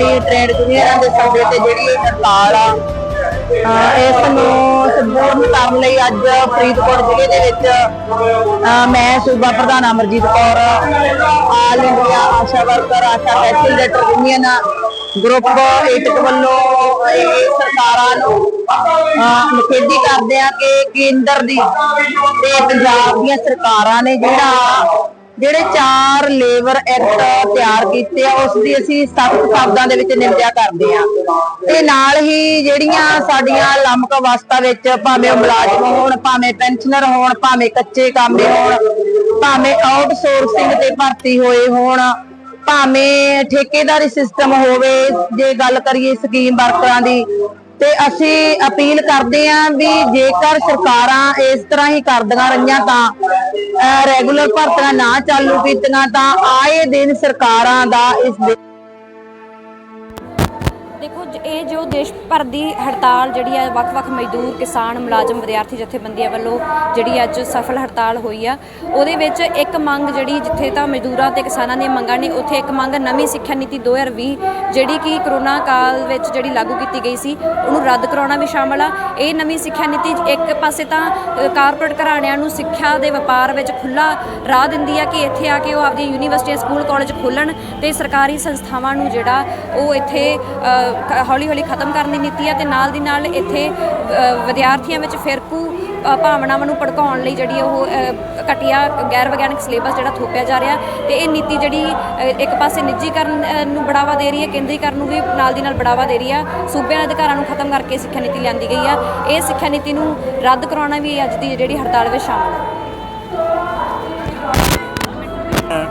ਰਾਸ਼ਟਰ trade union ਦੇ ਸੱਦੇ ਤੇ ਜਿਹੜੀ ਹੜਤਾਲ ਆ ਇਸ ਨੂੰ ਸੰਬੋਧਨ ਕਰਨ ਲਈ ਅੱਜ ਫਰੀਦਕੋਟ ਜ਼ਿਲ੍ਹੇ ਦੇ ਵਿੱਚ ਮੈਂ, ਸੂਬਾ ਪ੍ਰਧਾਨ Amarjit Kaur all India Asha worker Asha facilitator union group AITUC ਵੱਲੋਂ ਇਹ ਸਰਕਾਰਾਂ ਨੂੰ ਨਿਖੇਧੀ ਕਰਦੇ ਆ ਕਿ ਕੇਂਦਰ ਦੀ ਤੇ ਪੰਜਾਬ ਦੀਆਂ ਸਰਕਾਰਾਂ ਨੇ ਜਿਹੜਾ ਜਿਹੜੇ ਚਾਰ ਲੇਬਰ ਐਕਟ ਤਿਆਰ ਕੀਤੇ ਆ, ਉਸ ਦੀ ਅਸੀਂ ਸਖਤ ਸ਼ਬਦਾਂ ਦੇ ਵਿੱਚ ਨਿੰਦਿਆ ਕਰਦੇ ਆ। ਤੇ ਨਾਲ ਹੀ ਜਿਹੜੀਆਂ ਸਾਡੀਆਂ ਲੰਮਕ ਅਵਸਥਾ ਵਿੱਚ ਭਾਵੇਂ ਉਹ ਮੁਲਾਜ਼ਮ ਹੋਣ, ਭਾਵੇਂ ਪੈਨਸ਼ਨਰ ਹੋਣ, ਭਾਵੇਂ ਕੱਚੇ ਕਾਮੇ ਹੋਣ, ਭਾਵੇਂ ਆਊਟਸੋਰਸਿੰਗ ਤੇ ਭਰਤੀ ਹੋਏ ਹੋਣ, ਭਾਵੇਂ ਠੇਕੇਦਾਰੀ ਸਿਸਟਮ ਹੋਵੇ, ਜੇ ਗੱਲ ਕਰੀਏ ਸਕੀਮ ਵਰਕਰਾਂ ਦੀ ਤੇ ਅਸੀਂ ਅਪੀਲ ਕਰਦੇ ਆਂ ਵੀ ਜੇਕਰ ਸਰਕਾਰਾਂ ਇਸ ਤਰ੍ਹਾਂ ਹੀ ਕਰਦੀਆਂ ਰਹੀਆਂ ਤਾਂ ਰੈਗੂਲਰ ਭਰਤੀਆਂ ਨਾ ਚਾਲੂ ਕੀਤੀਆਂ ਤਾਂ ਆਏ ਦਿਨ ਸਰਕਾਰਾਂ ਦਾ ਇਸ ਇਹ ਜੋ ਦੇਸ਼ ਭਰ ਦੀ ਹੜਤਾਲ ਜਿਹੜੀ ਹੈ ਵੱਖ-ਵੱਖ ਮਜ਼ਦੂਰ, ਕਿਸਾਨ, ਮੁਲਾਜ਼ਮ, ਵਿਦਿਆਰਥੀ, ਜਥੇਬੰਦੀਆਂ ਵੱਲੋਂ ਜਿਹੜੀ ਅੱਜ ਸਫਲ ਹੜਤਾਲ ਹੋਈ ਆ, ਉਹਦੇ ਵਿੱਚ ਇੱਕ ਮੰਗ ਜਿਹੜੀ ਜਿੱਥੇ ਤਾਂ ਮਜ਼ਦੂਰਾਂ ਤੇ ਕਿਸਾਨਾਂ ਦੀਆਂ ਮੰਗਾਂ ਨੇ, ਉੱਥੇ ਇੱਕ ਮੰਗ ਨਵੀਂ ਸਿੱਖਿਆ ਨੀਤੀ 2020 ਜਿਹੜੀ ਕਿ ਕਰੋਨਾ ਕਾਲ ਵਿੱਚ ਜਿਹੜੀ ਲਾਗੂ ਕੀਤੀ ਗਈ ਸੀ, ਉਹਨੂੰ ਰੱਦ ਕਰਾਉਣਾ ਵੀ ਸ਼ਾਮਲ ਆ। ਇਹ ਨਵੀਂ ਸਿੱਖਿਆ ਨੀਤੀ ਇੱਕ ਪਾਸੇ ਤਾਂ ਕਾਰਪੋਰੇਟ ਘਰਾਣਿਆਂ ਨੂੰ ਸਿੱਖਿਆ ਦੇ ਵਪਾਰ ਵਿੱਚ ਖੁੱਲਾ ਰਾਹ ਦਿੰਦੀ ਆ ਕਿ ਇੱਥੇ ਆ ਕੇ ਉਹ ਆਪਦੀ ਯੂਨੀਵਰਸਿਟੀਆਂ, ਸਕੂਲ, ਕਾਲਜ ਖੋਲਣ ਤੇ ਸਰਕਾਰੀ ਸੰਸਥਾਵਾਂ ਨੂੰ ਜਿਹੜਾ ਉਹ ਇੱਥੇ ਹੌਲੀ ਹੌਲੀ ਖਤਮ ਕਰਨ ਦੀ ਨੀਤੀ ਆ ਤੇ ਨਾਲ ਦੀ ਨਾਲ ਇੱਥੇ ਵਿਦਿਆਰਥੀਆਂ ਵਿੱਚ ਫਿਰਕੂ ਭਾਵਨਾਵਾਂ ਨੂੰ ਭੜਕਾਉਣ ਲਈ ਜਿਹੜੀ ਉਹ ਅ, ਘਟੀਆ ਗੈਰ ਵਿਗਿਆਨਕ ਸਿਲੇਬਸ ਜਿਹੜਾ ਥੋਪਿਆ ਜਾ ਰਿਹਾ ਤੇ ਇਹ ਨੀਤੀ ਜਿਹੜੀ ਇੱਕ ਪਾਸੇ ਨਿੱਜੀਕਰਨ ਨੂੰ ਬੜਾਵਾ ਦੇ ਰਹੀ ਹੈ ਕੇਂਦਰੀਕਰਨ ਨੂੰ ਵੀ ਨਾਲ ਦੀ ਨਾਲ ਬੜਾਵਾ ਦੇ ਰਹੀ ਆ ਸੂਬਿਆਂ ਦੇ ਅਧਿਕਾਰਾਂ ਨੂੰ ਖਤਮ ਕਰਕੇ ਸਿੱਖਿਆ ਨੀਤੀ ਲਿਆਂਦੀ ਗਈ ਆ ਇਹ ਸਿੱਖਿਆ ਨੀਤੀ ਨੂੰ ਰੱਦ ਕਰਾਉਣਾ ਵੀ ਅੱਜ ਦੀ ਜਿਹੜੀ ਹੜਤਾਲ ਵਿੱਚ ਸ਼ਾਮਲ ਹੈ।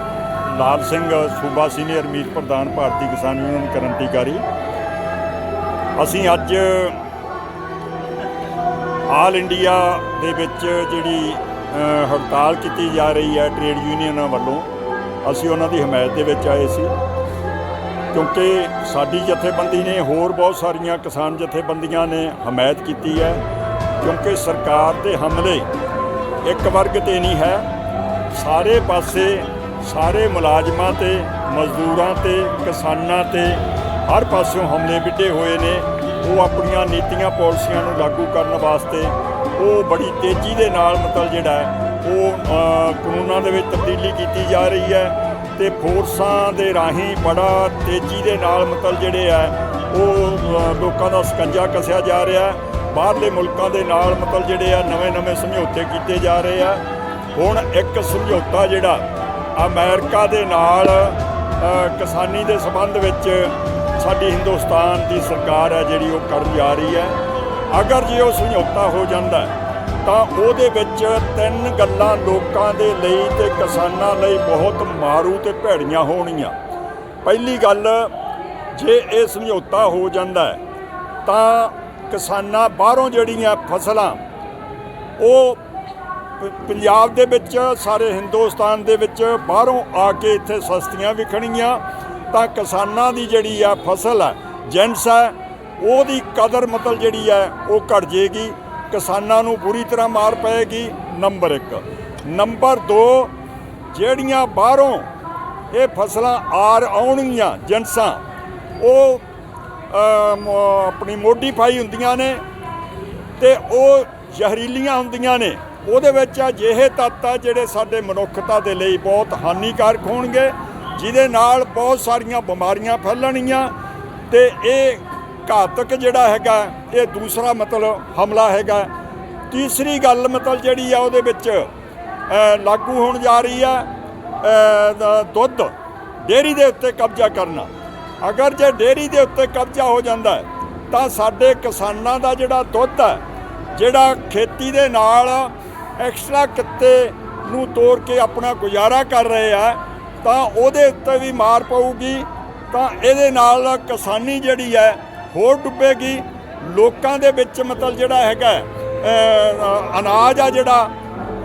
ਲਾਲ ਸਿੰਘ ਸੂਬਾ ਸੀਨੀਅਰ ਮੀਤ ਪ੍ਰਧਾਨ ਭਾਰਤੀ ਕਿਸਾਨ ਯੂਨੀਅਨ ਕਰੰਟੀਕਾਰੀ। ਅਸੀਂ ਅੱਜ ਆਲ ਇੰਡੀਆ ਦੇ ਵਿੱਚ ਜਿਹੜੀ ਹੜਤਾਲ ਕੀਤੀ ਜਾ ਰਹੀ ਹੈ ਟ੍ਰੇਡ ਯੂਨੀਅਨਾਂ ਵੱਲੋਂ, ਅਸੀਂ ਉਹਨਾਂ ਦੀ ਹਮਾਇਤ ਦੇ ਵਿੱਚ ਆਏ ਸੀ। ਕਿਉਂਕਿ ਸਾਡੀ ਜਥੇਬੰਦੀ ਨੇ ਹੋਰ ਬਹੁਤ ਸਾਰੀਆਂ ਕਿਸਾਨ ਜਥੇਬੰਦੀਆਂ ਨੇ ਹਮਾਇਤ ਕੀਤੀ ਹੈ, ਕਿਉਂਕਿ ਸਰਕਾਰ ਦੇ ਹਮਲੇ ਇੱਕ ਵਰਗ ਤੇ ਨਹੀਂ ਹੈ, ਸਾਰੇ ਪਾਸੇ ਸਾਰੇ ਮੁਲਾਜ਼ਮਾਂ ਤੇ, ਮਜ਼ਦੂਰਾਂ ਤੇ, ਕਿਸਾਨਾਂ ਤੇ, ਹਰ ਪਾਸਿਓਂ ਹਮਲੇ ਵਿੱਢੇ ਹੋਏ ਨੇ। ਉਹ ਆਪਣੀਆਂ ਨੀਤੀਆਂ ਪਾਲਿਸੀਆਂ ਨੂੰ ਲਾਗੂ ਕਰਨ ਵਾਸਤੇ ਉਹ ਬੜੀ ਤੇਜ਼ੀ ਦੇ ਨਾਲ ਮਤਲਬ ਜਿਹੜਾ ਉਹ ਕਾਨੂੰਨਾਂ ਦੇ ਵਿੱਚ ਤਬਦੀਲੀ ਕੀਤੀ ਜਾ ਰਹੀ ਹੈ ਤੇ ਫੋਰਸਾਂ ਦੇ ਰਾਹੀਂ ਬੜਾ ਤੇਜ਼ੀ ਦੇ ਨਾਲ ਮਤਲਬ ਜਿਹੜੇ ਆ ਉਹ ਲੋਕਾਂ ਦਾ ਸਕੰਜਾ ਕੱਸਿਆ ਜਾ ਰਿਹਾ ਬਾਹਰਲੇ ਮੁਲਕਾਂ ਦੇ ਨਾਲ ਮਤਲਬ ਜਿਹੜੇ ਆ ਨਵੇਂ-ਨਵੇਂ ਸਮਝੌਤੇ ਕੀਤੇ ਜਾ ਰਹੇ ਆ। ਹੁਣ ਇੱਕ ਸਮਝੌਤਾ ਜਿਹੜਾ ਅਮਰੀਕਾ ਦੇ ਨਾਲ ਕਿਸਾਨੀ ਦੇ ਸੰਬੰਧ ਵਿੱਚ ਸਾਡੀ ਹਿੰਦੁਸਤਾਨ ਦੀ ਸਰਕਾਰ ਹੈ ਜਿਹੜੀ ਉਹ ਕਰਨ ਜਾ ਰਹੀ ਹੈ। ਅਗਰ ਜੇ ਉਹ ਸਮਝੌਤਾ ਹੋ ਜਾਂਦਾ ਤਾਂ ਉਹਦੇ ਵਿੱਚ ਤਿੰਨ ਗੱਲਾਂ ਲੋਕਾਂ ਦੇ ਲਈ ਤੇ ਕਿਸਾਨਾਂ ਲਈ ਬਹੁਤ ਮਾਰੂ ਤੇ ਭੈੜੀਆਂ ਹੋਣੀਆਂ ਪਹਿਲੀ ਗੱਲ, ਜੇ ਇਹ ਸਮਝੌਤਾ ਹੋ ਜਾਂਦਾ ਤਾਂ ਕਿਸਾਨਾਂ ਬਾਹਰੋਂ ਜਿਹੜੀਆਂ ਫਸਲਾਂ, ਉਹ ਪੰਜਾਬ ਦੇ ਵਿੱਚ, ਸਾਰੇ ਹਿੰਦੁਸਤਾਨ ਦੇ ਵਿੱਚ ਬਾਹਰੋਂ ਆ ਕੇ ਇੱਥੇ ਸਸਤੀਆਂ ਵਿਕਣਗੀਆਂ ਤਾਂ ਕਿਸਾਨਾਂ ਦੀ ਜਿਹੜੀ ਆ ਫਸਲ ਹੈ ਜੈਂਟਸ ਹੈ ਉਹਦੀ ਕਦਰ ਮਤਲਬ ਜਿਹੜੀ ਹੈ ਉਹ ਘਟ ਜੇਗੀ ਕਿਸਾਨਾਂ ਨੂੰ ਬੁਰੀ ਤਰ੍ਹਾਂ ਮਾਰ ਪਏਗੀ। ਨੰਬਰ 1 ਨੰਬਰ 2 ਜਿਹੜੀਆਂ ਬਾਹਰੋਂ ਇਹ ਫਸਲਾਂ ਆਰ ਆਉਣਗੀਆਂ ਜੈਂਟਸਾਂ, ਉਹ ਆਪਣੀ ਮੋਡੀਫਾਈ ਹੁੰਦੀਆਂ ਨੇ ਤੇ ਉਹ ਜ਼ਹਿਰੀਲੀਆਂ ਹੁੰਦੀਆਂ ਨੇ। ਉਹਦੇ ਵਿੱਚ ਅਜਿਹੇ ਤੱਤ ਆ ਜਿਹੜੇ ਸਾਡੇ ਮਨੁੱਖਤਾ ਦੇ ਲਈ ਬਹੁਤ ਹਾਨੀਕਾਰਕ ਹੋਣਗੇ। ਜਿਹਦੇ ਨਾਲ ਬਹੁਤ ਸਾਰੀਆਂ ਬਿਮਾਰੀਆਂ ਫੈਲਣਗੀਆਂ ਤੇ ਇਹ ਘਾਤਕ ਜਿਹੜਾ ਹੈਗਾ, ਇਹ ਦੂਸਰਾ ਮਤਲਬ ਹਮਲਾ ਹੈਗਾ। ਤੀਸਰੀ ਗੱਲ ਮਤਲਬ ਜਿਹੜੀ ਆ ਉਹਦੇ ਵਿੱਚ ਲਾਗੂ ਹੋਣ ਜਾ ਰਹੀ ਆ ਦੁੱਧ ਡੇਅਰੀ ਦੇ ਉੱਤੇ ਕਬਜ਼ਾ ਕਰਨਾ। ਅਗਰ ਜੇ ਡੇਅਰੀ ਦੇ ਉੱਤੇ ਕਬਜ਼ਾ ਹੋ ਜਾਂਦਾ, ਤਾਂ ਸਾਡੇ ਕਿਸਾਨਾਂ ਦਾ ਜਿਹੜਾ ਦੁੱਧ ਹੈ ਜਿਹੜਾ ਖੇਤੀ ਦੇ ਨਾਲ ਐਕਸਟਰਾ ਕਿੱਤੇ ਨੂੰ ਤੋੜ ਕੇ ਆਪਣਾ ਗੁਜ਼ਾਰਾ ਕਰ ਰਹੇ ਆ ਤਾਂ ਉਹਦੇ ਉੱਤੇ ਵੀ ਮਾਰ ਪਊਗੀ, ਤਾਂ ਇਹਦੇ ਨਾਲ ਕਿਸਾਨੀ ਜਿਹੜੀ ਹੈ ਹੋਰ ਡੁੱਬੇਗੀ। ਲੋਕਾਂ ਦੇ ਵਿੱਚ ਮਤਲਬ ਜਿਹੜਾ ਹੈਗਾ ਅਨਾਜ ਆ ਜਿਹੜਾ,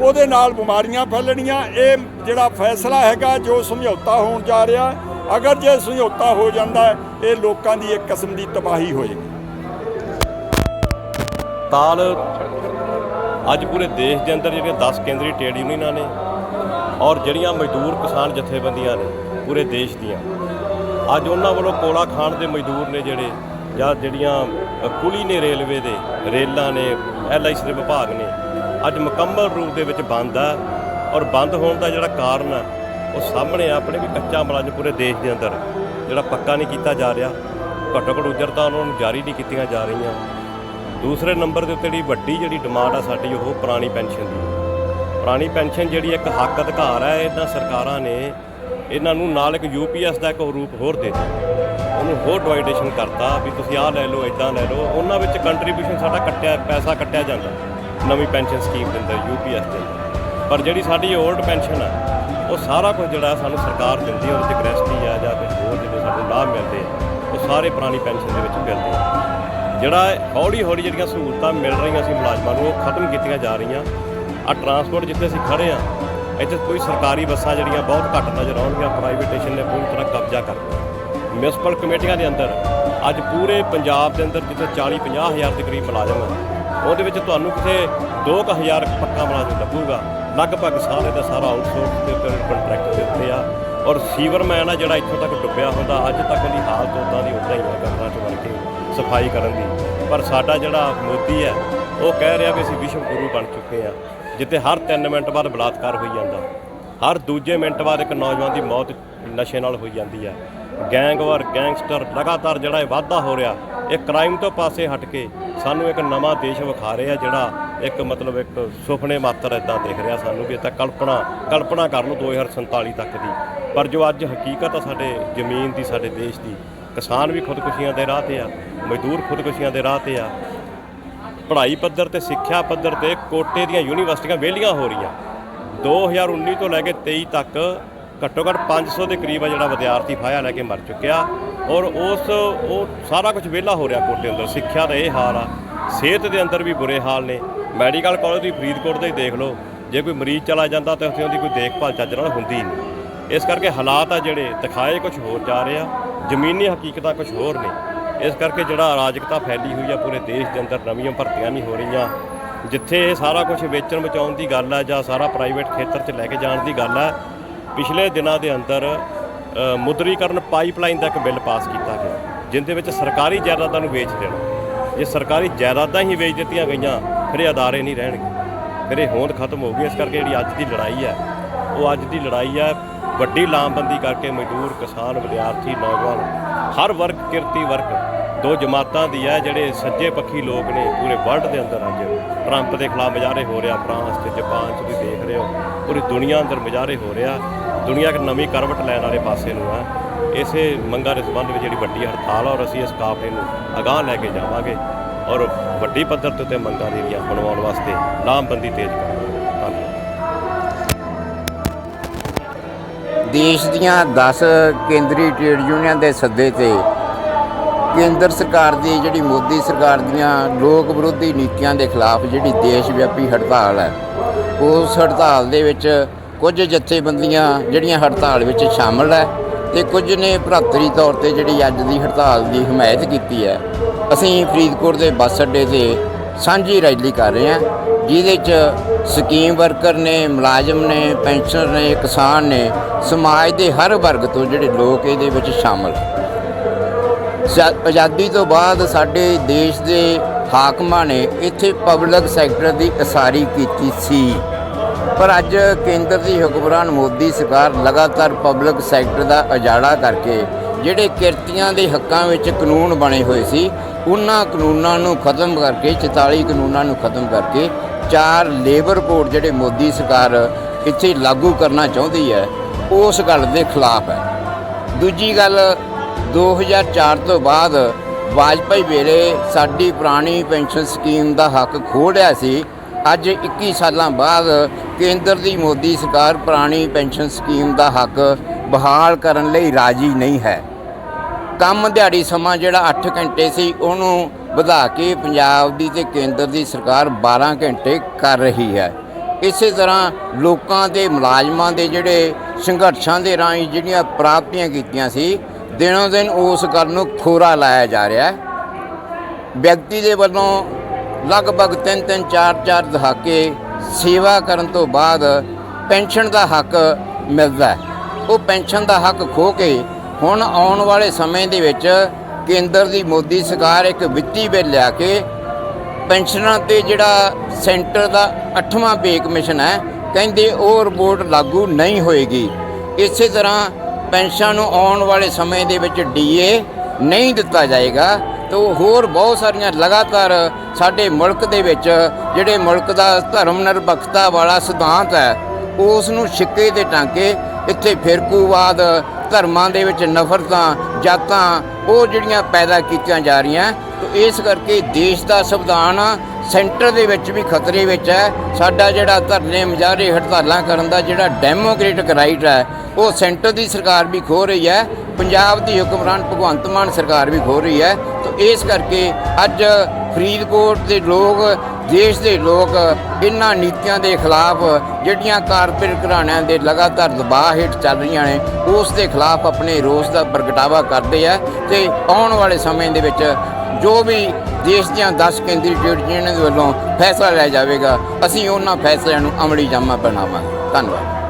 ਉਹਦੇ ਨਾਲ ਬਿਮਾਰੀਆਂ ਫੈਲਣੀਆਂ। ਇਹ ਜਿਹੜਾ ਫੈਸਲਾ ਹੈਗਾ, ਜੋ ਸਮਝੌਤਾ ਹੋਣ ਜਾ ਰਿਹਾ, ਅਗਰ ਜੇ ਸਮਝੌਤਾ ਹੋ ਜਾਂਦਾ, ਇਹ ਲੋਕਾਂ ਦੀ ਇੱਕ ਕਿਸਮ ਦੀ ਤਬਾਹੀ ਹੋਏਗੀ। ਤਾਲ, ਅੱਜ ਪੂਰੇ ਦੇਸ਼ ਦੇ ਅੰਦਰ ਜਿਹੜੀਆਂ 10 ਕੇਂਦਰੀ ਟ੍ਰੇਡ ਯੂਨੀਅਨਾਂ ਨੇ ਔਰ ਜਿਹੜੀਆਂ ਮਜ਼ਦੂਰ ਕਿਸਾਨ ਜਥੇਬੰਦੀਆਂ ਨੇ ਪੂਰੇ ਦੇਸ਼ ਦੀਆਂ, ਅੱਜ ਉਹਨਾਂ ਵੱਲੋਂ ਕੋਲਾ ਖਾਣ ਦੇ ਮਜ਼ਦੂਰ ਨੇ ਜਿਹੜੇ, ਜਾਂ ਜਿਹੜੀਆਂ ਕੁਲੀ ਨੇ ਰੇਲਵੇ ਦੇ, ਰੇਲਾਂ ਨੇ, ਐਲਆਈਸੀ ਦੇ ਵਿਭਾਗ ਨੇ, ਅੱਜ ਮੁਕੰਮਲ ਰੂਪ ਦੇ ਵਿੱਚ ਬੰਦ ਆ। ਔਰ ਬੰਦ ਹੋਣ ਦਾ ਜਿਹੜਾ ਕਾਰਨ ਆ, ਉਹ ਸਾਹਮਣੇ ਆ ਆਪਣੇ ਵੀ ਕੱਚਾ ਮੁਲਾਜ਼ਮ ਪੂਰੇ ਦੇਸ਼ ਦੇ ਅੰਦਰ, ਜਿਹੜਾ ਪੱਕਾ ਨਹੀਂ ਕੀਤਾ ਜਾ ਰਿਹਾ, ਘੱਟੋ ਘੱਟ ਉਜਰਤਾਂ ਉਹਨਾਂ ਨੂੰ ਜਾਰੀ ਨਹੀਂ ਕੀਤੀਆਂ ਜਾ ਰਹੀਆਂ। ਦੂਸਰੇ ਨੰਬਰ ਦੇ ਉੱਤੇ ਜਿਹੜੀ ਵੱਡੀ ਜਿਹੜੀ ਡਿਮਾਂਡ ਆ ਸਾਡੀ, ਉਹ ਪੁਰਾਣੀ ਪੈਨਸ਼ਨ ਦੀ। ਪੁਰਾਣੀ ਪੈਨਸ਼ਨ ਜਿਹੜੀ ਇੱਕ ਹੱਕ ਅਧਿਕਾਰ ਹੈ ਇਹਨਾਂ ਸਰਕਾਰਾਂ ਨੇ ਇਹਨਾਂ ਨੂੰ ਨਾਲ ਇੱਕ ਯੂਪੀਐਸ ਦਾ ਇੱਕ ਰੂਪ ਹੋਰ ਦੇ ਦਿੱਤਾ। ਉਹਨੂੰ ਹੋਰ ਡਿਵਾਈਡੇਸ਼ਨ ਕਰਤਾ ਵੀ ਤੁਸੀਂ ਆਹ ਲੈ ਲਓ ਇਦਾਂ ਲੈ ਲਓ। ਉਹਨਾਂ ਵਿੱਚ ਕੰਟਰੀਬਿਊਸ਼ਨ ਸਾਡਾ ਕੱਟਿਆ, ਪੈਸਾ ਕੱਟਿਆ ਜਾਂਦਾ। ਨਵੀਂ ਪੈਨਸ਼ਨ ਸਕੀਮ ਦੇ ਅੰਦਰ ਯੂਪੀਐਸ ਦੇ ਅੰਦਰ। ਪਰ ਜਿਹੜੀ ਸਾਡੀ 올ਡ ਪੈਨਸ਼ਨ ਆ, ਉਹ ਸਾਰਾ ਕੁਝ ਜਿਹੜਾ ਸਾਨੂੰ ਸਰਕਾਰ ਦਿੰਦੀ ਹੈ ਉਹਦੇ 'ਚ ਗ੍ਰੈਸਟੀ ਆ ਜਾਂ ਕੁਝ ਹੋਰ ਜਿਹੜੇ ਸਾਨੂੰ ਲਾਭ ਮਿਲਦੇ ਆ, ਉਹ ਸਾਰੇ ਪੁਰਾਣੀ ਪੈਨਸ਼ਨ ਦੇ ਵਿੱਚ ਮਿਲਦੇ ਆ। ਜਿਹੜਾ ਹੌਲੀ ਹੌਲੀ ਜਿਹੜੀਆਂ ਸਹੂਲਤਾਂ ਮਿਲ ਰਹੀਆਂ ਸੀ ਮੁਲਾਜ਼ਮਾਂ ਨੂੰ, ਉਹ ਖਤਮ ਕੀਤੀਆਂ ਜਾ ਰਹੀਆਂ। ਆ ਟਰਾਂਸਪੋਰਟ ਜਿੱਥੇ ਅਸੀਂ ਖੜੇ ਆ ਇੱਥੇ ਕੋਈ ਸਰਕਾਰੀ ਬੱਸਾਂ ਜਿਹੜੀਆਂ ਬਹੁਤ ਘੱਟ ਨਜ਼ਰ ਆਉਣਗੀਆਂ ਪ੍ਰਾਈਵੇਟੇਸ਼ਨ ਨੇ ਪੂਰੀ ਤਰ੍ਹਾਂ ਕਬਜ਼ਾ ਕਰ ਲਿਆ। ਮਿਊਨਿਸਪਲ ਕਮੇਟੀਆਂ ਦੇ ਅੰਦਰ ਅੱਜ ਪੂਰੇ ਪੰਜਾਬ ਦੇ ਅੰਦਰ ਜਿੱਥੇ 40 50 ਹਜ਼ਾਰ ਦੇ ਕਰੀਬ ਮੁਲਾਜ਼ਮ ਆ, ਉਹਦੇ ਵਿੱਚ ਤੁਹਾਨੂੰ ਕਿਤੇ 2000 ਪੱਕਾ ਮੁਲਾਜ਼ਮ ਲੱਭੂਗਾ। ਲਗਭਗ ਸਾਰੇ ਦਾ ਸਾਰਾ ਆਊਟਸੋਰਸ ਦੇ ਉੱਤੇ ਕੰਟਰੈਕਟ ਦੇ ਉੱਤੇ ਆ। ਔਰ ਸੀਵਰਮੈਨ ਆ ਜਿਹੜਾ ਇੱਥੋਂ ਤੱਕ ਡੁੱਬਿਆ ਹੁੰਦਾ, ਅੱਜ ਤੱਕ ਉਹਦੀ ਹਾਲਤ ਉਦਾਂ ਦੀ ਉਦਾਂ ਹੀ ਆ, ਗੰਗਾਂ ਚ ਵੜ ਕੇ ਸਫ਼ਾਈ ਕਰਨ ਦੀ। ਪਰ ਸਾਡਾ ਜਿਹੜਾ ਮੋਦੀ ਹੈ ਉਹ ਕਹਿ ਰਿਹਾ ਵੀ ਅਸੀਂ ਵਿਸ਼ਵ ਗੁਰੂ ਬਣ ਚੁੱਕੇ ਆ ਜਿੱਥੇ ਹਰ 3 ਮਿੰਟ ਬਾਅਦ ਬਲਾਤਕਾਰ ਹੋਈ ਜਾਂਦਾ। ਹਰ ਦੂਜੇ ਮਿੰਟ ਬਾਅਦ ਇੱਕ ਨੌਜਵਾਨ ਦੀ ਮੌਤ ਨਸ਼ੇ ਨਾਲ ਹੋਈ ਜਾਂਦੀ ਆ ਗੈਂਗਵਾਰ, ਗੈਂਗਸਟਰ ਲਗਾਤਾਰ ਜਿਹੜਾ ਇਹ ਵਾਧਾ ਹੋ ਰਿਹਾ, ਇਹ ਕ੍ਰਾਈਮ ਤੋਂ ਪਾਸੇ ਹਟ ਕੇ ਸਾਨੂੰ ਇੱਕ ਨਵਾਂ ਦੇਸ਼ ਵਿਖਾ ਰਿਹਾ, ਜਿਹੜਾ ਇੱਕ ਮਤਲਬ ਇੱਕ ਸੁਪਨੇ ਮਾਤਰ ਇਦਾਂ ਦਿਖ ਰਿਹਾ ਸਾਨੂੰ ਵੀ ਇਹ ਤਾਂ ਕਲਪਨਾ ਕਲਪਨਾ ਕਰ ਲਓ 2047 ਤੱਕ ਦੀ। ਪਰ ਜੋ ਅੱਜ ਹਕੀਕਤ ਆ ਸਾਡੇ ਜ਼ਮੀਨ ਦੀ, ਸਾਡੇ ਦੇਸ਼ ਦੀ, ਕਿਸਾਨ ਵੀ ਖੁਦਕੁਸ਼ੀਆਂ ਦੇ ਰਾਹ ਤੇ ਆ, ਮਜ਼ਦੂਰ ਖੁਦਕੁਸ਼ੀਆਂ ਦੇ ਰਾਹ ਤੇ ਆ ਪੜ੍ਹਾਈ ਪੱਧਰ ਤੇ, ਸਿੱਖਿਆ ਪੱਧਰ ਤੇ ਕੋਟੇ ਦੀਆਂ ਯੂਨੀਵਰਸਿਟੀਆਂ ਵਿਹਲੀਆਂ ਹੋ ਰਹੀਆਂ। 2019 ਤੋਂ ਲੈ ਕੇ 23 ਤੱਕ ਘੱਟੋ ਘੱਟ 500 ਦੇ ਕਰੀਬ ਆ ਜਿਹੜਾ ਵਿਦਿਆਰਥੀ ਫਾਇਆ ਲੈ ਕੇ ਮਰ ਚੁੱਕਿਆ। ਔਰ ਉਸ, ਉਹ ਸਾਰਾ ਕੁਝ ਵਿਹਲਾ ਹੋ ਰਿਹਾ ਕੋਟੇ ਅੰਦਰ। ਸਿੱਖਿਆ ਦਾ ਇਹ ਹਾਲ ਆ। ਸਿਹਤ ਦੇ ਅੰਦਰ ਵੀ ਬੁਰੇ ਹਾਲ ਨੇ। ਮੈਡੀਕਲ ਕਾਲਜ ਦੀ ਫਰੀਦਕੋਟ ਦਾ ਹੀ ਦੇਖ ਲਓ। ਜੇ ਕੋਈ ਮਰੀਜ਼ ਚਲਾ ਜਾਂਦਾ ਤਾਂ ਉੱਥੇ ਉਹਦੀ ਕੋਈ ਦੇਖਭਾਲ ਚੱਜ ਨਾਲ ਹੁੰਦੀ ਨਹੀਂ। ਇਸ ਕਰਕੇ ਹਾਲਾਤ ਆ ਜਿਹੜੇ, ਦਿਖਾਏ ਕੁਝ ਹੋਰ ਜਾ ਰਹੇ ਆ। ਜ਼ਮੀਨੀ ਹਕੀਕਤਾਂ ਕੁਝ ਹੋਰ ਨੇ। ਇਸ ਕਰਕੇ ਜਿਹੜਾ ਅਰਾਜਕਤਾ ਫੈਲੀ ਹੋਈ ਆ, ਪੂਰੇ ਦੇਸ਼ ਦੇ ਅੰਦਰ ਨਵੀਆਂ ਭਰਤੀਆਂ ਨਹੀਂ ਹੋ ਰਹੀਆਂ। ਜਿੱਥੇ ਇਹ ਸਾਰਾ ਕੁਝ ਵੇਚਣ ਬਚਾਉਣ ਦੀ ਗੱਲ ਹੈ ਜਾਂ ਸਾਰਾ ਪ੍ਰਾਈਵੇਟ ਖੇਤਰ 'ਚ ਲੈ ਕੇ ਜਾਣ ਦੀ ਗੱਲ ਹੈ ਪਿਛਲੇ ਦਿਨਾਂ ਦੇ ਅੰਦਰ ਮੁਦਰੀਕਰਨ ਪਾਈਪਲਾਈਨ ਦਾ ਇੱਕ ਬਿੱਲ ਪਾਸ ਕੀਤਾ ਗਿਆ, ਜਿੰਦੇ ਵਿੱਚ ਸਰਕਾਰੀ ਜਾਇਦਾਦਾਂ ਨੂੰ ਵੇਚ ਦੇਣਾ। ਜੇ ਸਰਕਾਰੀ ਜਾਇਦਾਦਾਂ ਹੀ ਵੇਚ ਦਿੱਤੀਆਂ ਗਈਆਂ, ਫਿਰ ਇਹ ਅਦਾਰੇ ਨਹੀਂ ਰਹਿਣਗੇ। ਫਿਰ ਇਹ ਹੋਂਦ ਖਤਮ ਹੋ ਗਈ, ਇਸ ਕਰਕੇ ਜਿਹੜੀ ਅੱਜ ਦੀ ਲੜਾਈ ਹੈ ਉਹ ਅੱਜ ਦੀ ਲੜਾਈ ਹੈ ਵੱਡੀ ਲਾਮਬੰਦੀ ਕਰਕੇ ਮਜ਼ਦੂਰ, ਕਿਸਾਨ, ਵਿਦਿਆਰਥੀ, ਨੌਜਵਾਨ ਹਰ ਵਰਗ ਕਿਰਤੀ ਵਰਗ, ਦੋ ਜਮਾਤਾਂ ਦੀ ਹੈ ਜਿਹੜੇ ਸੱਜੇ ਪੱਖੀ ਲੋਕ ਨੇ, ਪੂਰੇ ਵਰਲਡ ਦੇ ਅੰਦਰ ਅੱਜ। ਟਰੰਪ ਦੇ ਖਿਲਾਫ ਮੁਜ਼ਾਹਰੇ ਹੋ ਰਿਹਾ, ਫਰਾਂਸ ਤੇ ਜਾਪਾਨ 'ਚ ਵੀ ਦੇਖ ਰਹੇ ਹੋ। ਪੂਰੀ ਦੁਨੀਆ ਅੰਦਰ ਮੁਜ਼ਾਹਰੇ ਹੋ ਰਿਹਾ। ਦੁਨੀਆ ਇੱਕ ਨਵੀਂ ਕਰਵਟ ਲੈਣ ਵਾਲੇ ਪਾਸੇ ਨੂੰ ਹੈ। ਇਸੇ ਮੰਗਾਂ ਦੇ ਸੰਬੰਧ ਵਿੱਚ ਜਿਹੜੀ ਵੱਡੀ ਹੜਤਾਲ ਆ, ਔਰ ਅਸੀਂ ਇਸ ਕਾਫਲੇ ਨੂੰ ਅਗਾਹ ਲੈ ਕੇ ਜਾਵਾਂਗੇ। ਔਰ ਵੱਡੀ ਪੱਧਰ ਤੇ ਉੱਤੇ ਮੰਗਾਂ ਜਿਹੜੀਆਂ, ਬਣਵਾਉਣ ਵਾਸਤੇ ਲਾਮਬੰਦੀ ਤੇਜ਼ ਕਰਾਂਗੇ ਧੰਨਵਾਦ। ਦੇਸ਼ ਦੀਆਂ 10 ਕੇਂਦਰੀ ਟ੍ਰੇਡ ਯੂਨੀਅਨ ਦੇ ਸੱਦੇ ਤੇ ਕੇਂਦਰ ਸਰਕਾਰ ਦੀ ਜਿਹੜੀ ਮੋਦੀ ਸਰਕਾਰ ਦੀਆਂ ਲੋਕ ਵਿਰੋਧੀ ਨੀਤੀਆਂ ਦੇ ਖਿਲਾਫ ਜਿਹੜੀ ਦੇਸ਼ ਵਿਆਪੀ ਹੜਤਾਲ ਹੈ, ਉਸ ਹੜਤਾਲ ਦੇ ਵਿੱਚ ਕੁਝ ਜਥੇਬੰਦੀਆਂ ਜਿਹੜੀਆਂ ਹੜਤਾਲ ਵਿੱਚ ਸ਼ਾਮਲ ਹੈ ਤੇ ਕੁਝ ਨੇ ਭਰਾਤਰੀ ਤੌਰ ਤੇ ਜਿਹੜੀ ਅੱਜ ਦੀ ਹੜਤਾਲ ਦੀ ਹਮਾਇਤ ਕੀਤੀ ਹੈ, ਅਸੀਂ ਫਰੀਦਕੋਟ ਦੇ ਬੱਸ ਅੱਡੇ ਤੇ ਸਾਂਝੀ ਰੈਲੀ ਕਰ ਰਹੇ ਹਾਂ, ਜਿਹਦੇ 'ਚ ਸਕੀਮ ਵਰਕਰ ਨੇ, ਮੁਲਾਜ਼ਮ ਨੇ, ਪੈਨਸ਼ਨਰ ਨੇ, ਕਿਸਾਨ ਨੇ, ਸਮਾਜ ਦੇ ਹਰ ਵਰਗ ਤੋਂ ਜਿਹੜੇ ਲੋਕ ਇਹਦੇ ਵਿੱਚ ਸ਼ਾਮਲ। ਸ਼ਾ- ਆਜ਼ਾਦੀ ਤੋਂ ਬਾਅਦ ਸਾਡੇ ਦੇਸ਼ ਦੇ ਹਾਕਮਾਂ ਨੇ ਇੱਥੇ ਪਬਲਿਕ ਸੈਕਟਰ ਦੀ ਅਸਾਰੀ ਕੀਤੀ ਸੀ। ਪਰ ਅੱਜ ਕੇਂਦਰ ਦੀ ਹੁਕਮਰਾਨ ਮੋਦੀ ਸਰਕਾਰ ਲਗਾਤਾਰ ਪਬਲਿਕ ਸੈਕਟਰ ਦਾ ਉਜਾੜਾ ਕਰਕੇ ਜਿਹੜੇ ਕਿਰਤੀਆਂ ਦੇ ਹੱਕਾਂ ਵਿੱਚ ਕਾਨੂੰਨ ਬਣੇ ਹੋਏ ਸੀ, ਉਹਨਾਂ ਕਾਨੂੰਨਾਂ ਨੂੰ ਖਤਮ ਕਰਕੇ 44 ਕਾਨੂੰਨਾਂ ਨੂੰ ਖਤਮ ਕਰਕੇ ਚਾਰ ਲੇਬਰ ਕੋਡ ਜਿਹੜੇ ਮੋਦੀ ਸਰਕਾਰ ਇੱਥੇ ਲਾਗੂ ਕਰਨਾ ਚਾਹੁੰਦੀ ਹੈ, ਉਸ ਗੱਲ ਦੇ ਖਿਲਾਫ ਹੈ। ਦੂਜੀ ਗੱਲ 2004 ਤੋਂ ਬਾਅਦ ਵਾਜਪਾਈ ਵੇਲੇ ਸਾਡੀ ਪੁਰਾਣੀ ਪੈਨਸ਼ਨ ਸਕੀਮ ਦਾ ਹੱਕ ਖੋਹ ਸੀ। ਅੱਜ 21 ਸਾਲਾਂ ਬਾਅਦ ਕੇਂਦਰ ਦੀ ਮੋਦੀ ਸਰਕਾਰ ਪੁਰਾਣੀ ਪੈਨਸ਼ਨ ਸਕੀਮ ਦਾ ਹੱਕ ਬਹਾਲ ਕਰਨ ਲਈ ਰਾਜੀ ਨਹੀਂ ਹੈ। ਕੰਮ ਦਿਹਾੜੀ ਸਮਾਂ ਜਿਹੜਾ 8 ਘੰਟੇ ਸੀ, ਉਹਨੂੰ ਵਧਾ ਕੇ ਪੰਜਾਬ ਦੀ ਤੇ ਕੇਂਦਰ ਦੀ ਸਰਕਾਰ 12 ਘੰਟੇ ਕਰ ਰਹੀ ਹੈ। ਇਸੇ ਤਰ੍ਹਾਂ ਲੋਕਾਂ ਦੇ, ਮੁਲਾਜ਼ਮਾਂ ਦੇ ਜਿਹੜੇ ਸੰਘਰਸ਼ਾਂ ਦੇ ਰਾਹੀਂ ਜਿਹੜੀਆਂ ਪ੍ਰਾਪਤੀਆਂ ਕੀਤੀਆਂ ਸੀ, ਦਿਨੋਂ ਦਿਨ ਉਸ ਗੱਲ ਨੂੰ ਖੋਰਾ ਲਾਇਆ ਜਾ ਰਿਹਾ ਹੈ। ਵਿਅਕਤੀ ਦੇ ਵੱਲੋਂ ਲਗਭਗ 3-3 4-4 ਦਹਾਕੇ ਸੇਵਾ ਕਰਨ ਤੋਂ ਬਾਅਦ ਪੈਨਸ਼ਨ ਦਾ ਹੱਕ ਮਿਲਦਾ ਉਹ ਪੈਨਸ਼ਨ ਦਾ ਹੱਕ ਖੋ ਕੇ ਹੁਣ ਆਉਣ ਵਾਲੇ ਸਮੇਂ ਦੇ ਵਿੱਚ ਕੇਂਦਰ ਦੀ ਮੋਦੀ ਸਰਕਾਰ ਇੱਕ ਵਿੱਤੀ ਬਿੱਲ ਲਿਆ ਕੇ ਪੈਨਸ਼ਨਾਂ ਤੇ ਜਿਹੜਾ ਸੈਂਟਰ ਦਾ 8ਵਾਂ ਪੇ ਕਮਿਸ਼ਨ ਹੈ, ਕਹਿੰਦੇ ਉਹ ਰਿਪੋਰਟ ਲਾਗੂ ਨਹੀਂ ਹੋਏਗੀ। ਇਸੇ ਤਰ੍ਹਾਂ ਪੈਨਸ਼ਨ ਨੂੰ ਆਉਣ ਵਾਲੇ ਸਮੇਂ ਦੇ ਵਿੱਚ ਡੀਏ ਨਹੀਂ ਦਿੱਤਾ ਜਾਏਗਾ, ਤੇ ਹੋਰ ਬਹੁਤ ਸਾਰੀਆਂ ਲਗਾਤਾਰ ਸਾਡੇ ਮੁਲਕ ਦੇ ਵਿੱਚ, ਜਿਹੜੇ ਮੁਲਕ ਦਾ ਧਰਮ ਨਿਰਪੱਖਤਾ ਵਾਲਾ ਸਿਧਾਂਤ ਹੈ, ਉਸ ਨੂੰ ਛਿੱਕੇ ਤੇ ਟਾਂਕੇ, ਇੱਥੇ ਫਿਰਕੂਵਾਦ ਧਰਮਾਂ ਦੇ ਵਿੱਚ ਨਫ਼ਰਤਾਂ, ਜਾਤਾਂ, ਉਹ ਜਿਹੜੀਆਂ ਪੈਦਾ ਕੀਤੀਆਂ ਜਾ ਰਹੀਆਂ, ਤੇ ਇਸ ਕਰਕੇ ਦੇਸ਼ ਦਾ ਸੰਵਿਧਾਨ ਸੈਂਟਰ ਦੇ ਵਿੱਚ ਵੀ ਖਤਰੇ ਵਿੱਚ ਹੈ। ਸਾਡਾ ਜਿਹੜਾ ਧਰਨੇ, ਮੁਜ਼ਾਹਰੇ, ਹੜਤਾਲਾਂ ਕਰਨ ਦਾ ਜਿਹੜਾ ਡੈਮੋਕ੍ਰੈਟਿਕ ਰਾਈਟ ਹੈ, ਉਹ ਸੈਂਟਰ ਦੀ ਸਰਕਾਰ ਵੀ ਖੋ ਰਹੀ ਹੈ, ਪੰਜਾਬ ਦੀ ਹੁਕਮਰਾਨ ਭਗਵੰਤ ਮਾਨ ਸਰਕਾਰ ਵੀ ਖੋ ਰਹੀ ਹੈ। ਤਾਂ ਇਸ ਕਰਕੇ ਅੱਜ ਫਰੀਦਕੋਟ ਦੇ ਲੋਕ ਦੇਸ਼ ਦੇ ਲੋਕ ਇਹਨਾਂ ਨੀਤੀਆਂ ਦੇ ਖਿਲਾਫ ਜਿਹੜੀਆਂ ਕਾਰਪੋਰੇਟ ਘਰਾਣਿਆਂ ਦੇ ਲਗਾਤਾਰ ਦਬਾਅ ਹੇਠ ਚੱਲ ਰਹੀਆਂ ਨੇ, ਉਸ ਦੇ ਖਿਲਾਫ ਆਪਣੇ ਰੋਸ ਦਾ ਪ੍ਰਗਟਾਵਾ ਕਰਦੇ ਆ ਤੇ ਆਉਣ ਵਾਲੇ ਸਮੇਂ ਦੇ ਵਿੱਚ ਜੋ ਵੀ ਦੇਸ਼ ਦੀਆਂ 10 ਕੇਂਦਰੀ ਟ੍ਰੇਡ ਯੂਨੀਅਨ ਦੇ ਵੱਲੋਂ ਫੈਸਲਾ ਲਿਆ ਜਾਵੇਗਾ, ਅਸੀਂ ਉਹਨਾਂ ਫੈਸਲਿਆਂ ਨੂੰ ਅਮਲੀ ਜਾਮਾ ਬਣਾਵਾਂਗੇ। ਧੰਨਵਾਦ।